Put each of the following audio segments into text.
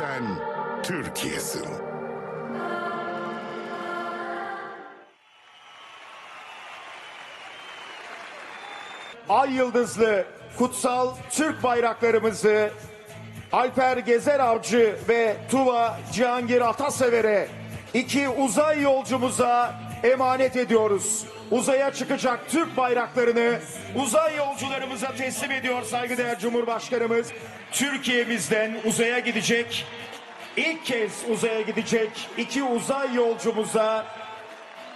Sen Türkiye'sin. ay yıldızlı kutsal Türk bayraklarımızı Alper Gezer Avcı ve Tuva Cihangir Atasever'e iki uzay yolcumuza emanet ediyoruz. Uzaya çıkacak Türk bayraklarını uzay yolcularımıza teslim ediyor saygıdeğer Cumhurbaşkanımız. Türkiye'mizden uzaya gidecek, ilk kez uzaya gidecek iki uzay yolcumuza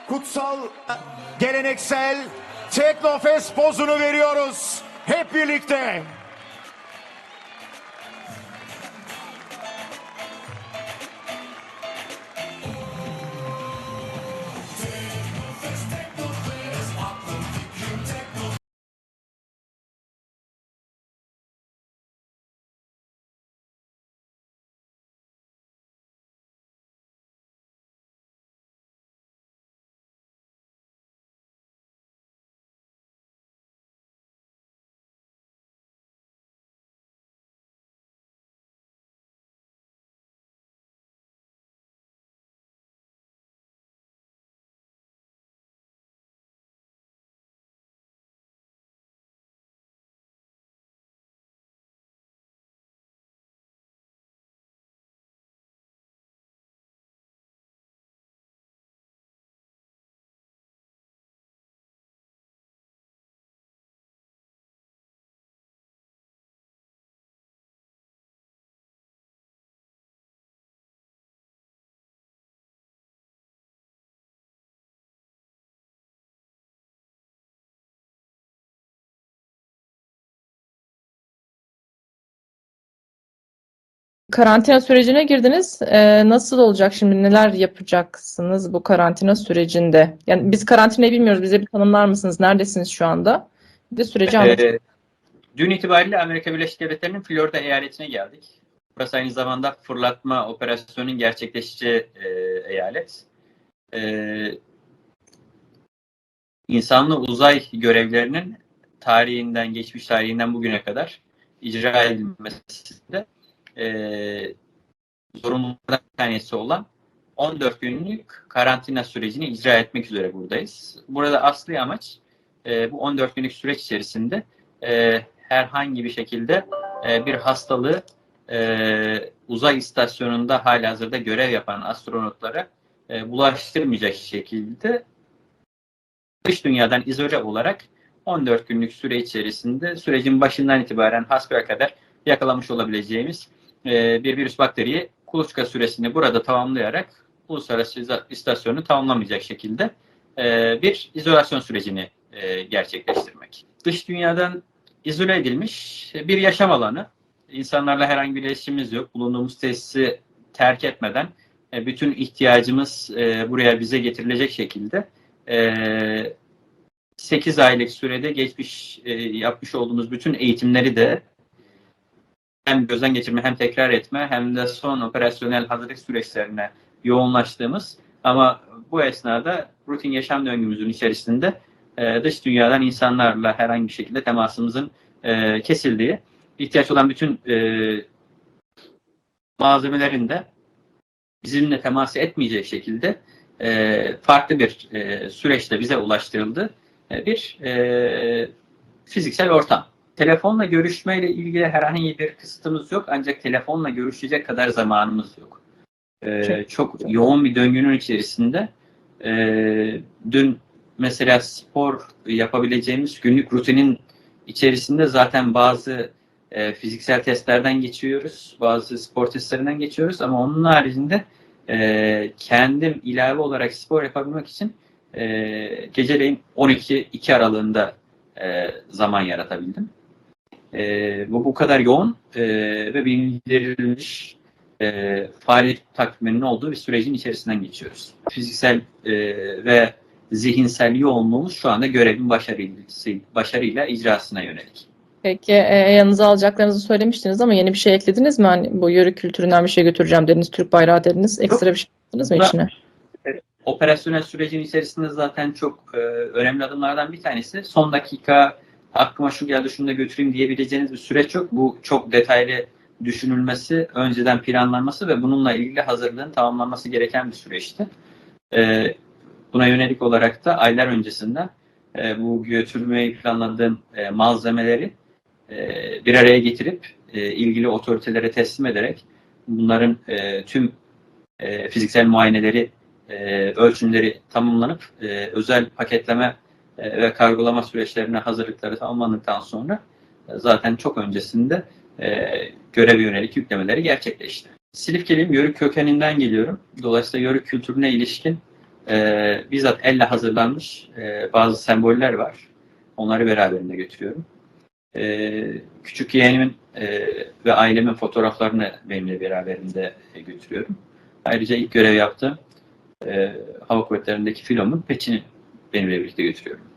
kutsal geleneksel Teknofest pozunu veriyoruz. Hep birlikte. Karantina sürecine girdiniz. Ee, nasıl olacak şimdi? Neler yapacaksınız bu karantina sürecinde? Yani biz karantinayı bilmiyoruz. Bize bir tanımlar mısınız? Neredesiniz şu anda? Bir de süreci anlatın. Ee, dün itibariyle Amerika Birleşik Devletleri'nin Florida eyaletine geldik. Burası aynı zamanda fırlatma operasyonunun gerçekleşeceği e, eyalet. E, insanlı uzay görevlerinin tarihinden, geçmiş tarihinden bugüne kadar icra edilmesinde e, zorunluluklardan bir tanesi olan 14 günlük karantina sürecini icra etmek üzere buradayız. Burada asli amaç e, bu 14 günlük süreç içerisinde e, herhangi bir şekilde e, bir hastalığı e, uzay istasyonunda halihazırda görev yapan astronotlara e, bulaştırmayacak şekilde dış dünyadan izole olarak 14 günlük süre içerisinde sürecin başından itibaren hasbelkader yakalamış olabileceğimiz e, bir virüs bakteriyi kuluçka süresini burada tamamlayarak uluslararası istasyonu tamamlamayacak şekilde e, bir izolasyon sürecini e, gerçekleştirmek. Dış dünyadan izole edilmiş bir yaşam alanı. İnsanlarla herhangi bir iletişimimiz yok. Bulunduğumuz tesisi terk etmeden bütün ihtiyacımız buraya bize getirilecek şekilde e, 8 aylık sürede geçmiş yapmış olduğumuz bütün eğitimleri de hem gözden geçirme hem tekrar etme hem de son operasyonel hazırlık süreçlerine yoğunlaştığımız ama bu esnada rutin yaşam döngümüzün içerisinde e, dış dünyadan insanlarla herhangi bir şekilde temasımızın e, kesildiği, ihtiyaç olan bütün e, malzemelerin de bizimle temas etmeyecek şekilde e, farklı bir e, süreçte bize ulaştırıldı. E, bir e, fiziksel ortam. Telefonla görüşmeyle ilgili herhangi bir kısıtımız yok ancak telefonla görüşecek kadar zamanımız yok. E, Çok çok yoğun bir döngünün içerisinde e, dün mesela spor yapabileceğimiz günlük rutinin içerisinde zaten bazı e, fiziksel testlerden geçiyoruz, bazı spor testlerinden geçiyoruz ama onun haricinde e, kendim ilave olarak spor yapabilmek için e, geceleyin 12-2 aralığında e, zaman yaratabildim. E, bu bu kadar yoğun e, ve bildirilmiş e, faaliyet takviminin olduğu bir sürecin içerisinden geçiyoruz. Fiziksel e, ve zihinsel yoğunluğumuz şu anda görevin başarıyla, başarıyla icrasına yönelik. Peki e, yanınıza alacaklarınızı söylemiştiniz ama yeni bir şey eklediniz mi? Hani bu yörük kültüründen bir şey götüreceğim dediniz, Türk bayrağı dediniz. Ekstra bir şey yaptınız mı Bunda- içine? operasyonel sürecin içerisinde zaten çok e, önemli adımlardan bir tanesi. Son dakika aklıma şu geldi şunu da götüreyim diyebileceğiniz bir süreç yok. Bu çok detaylı düşünülmesi, önceden planlanması ve bununla ilgili hazırlığın tamamlanması gereken bir süreçti. E, buna yönelik olarak da aylar öncesinden e, bu götürmeyi planladığım e, malzemeleri e, bir araya getirip ilgili otoritelere teslim ederek bunların tüm fiziksel muayeneleri, ölçümleri tamamlanıp özel paketleme e, ve kargolama süreçlerine hazırlıkları tamamlandıktan sonra e, zaten çok öncesinde e, göreve yönelik yüklemeleri gerçekleşti. Silifkeliyim, Yörük kökeninden geliyorum. Dolayısıyla Yörük kültürüne ilişkin bizzat elle hazırlanmış bazı semboller var. Onları beraberinde götürüyorum. E, küçük yeğenimin e, ve ailemin fotoğraflarını benimle beraberinde e, götürüyorum. Ayrıca ilk görev yaptığım e, hava kuvvetlerindeki filomun peçini benimle birlikte götürüyorum.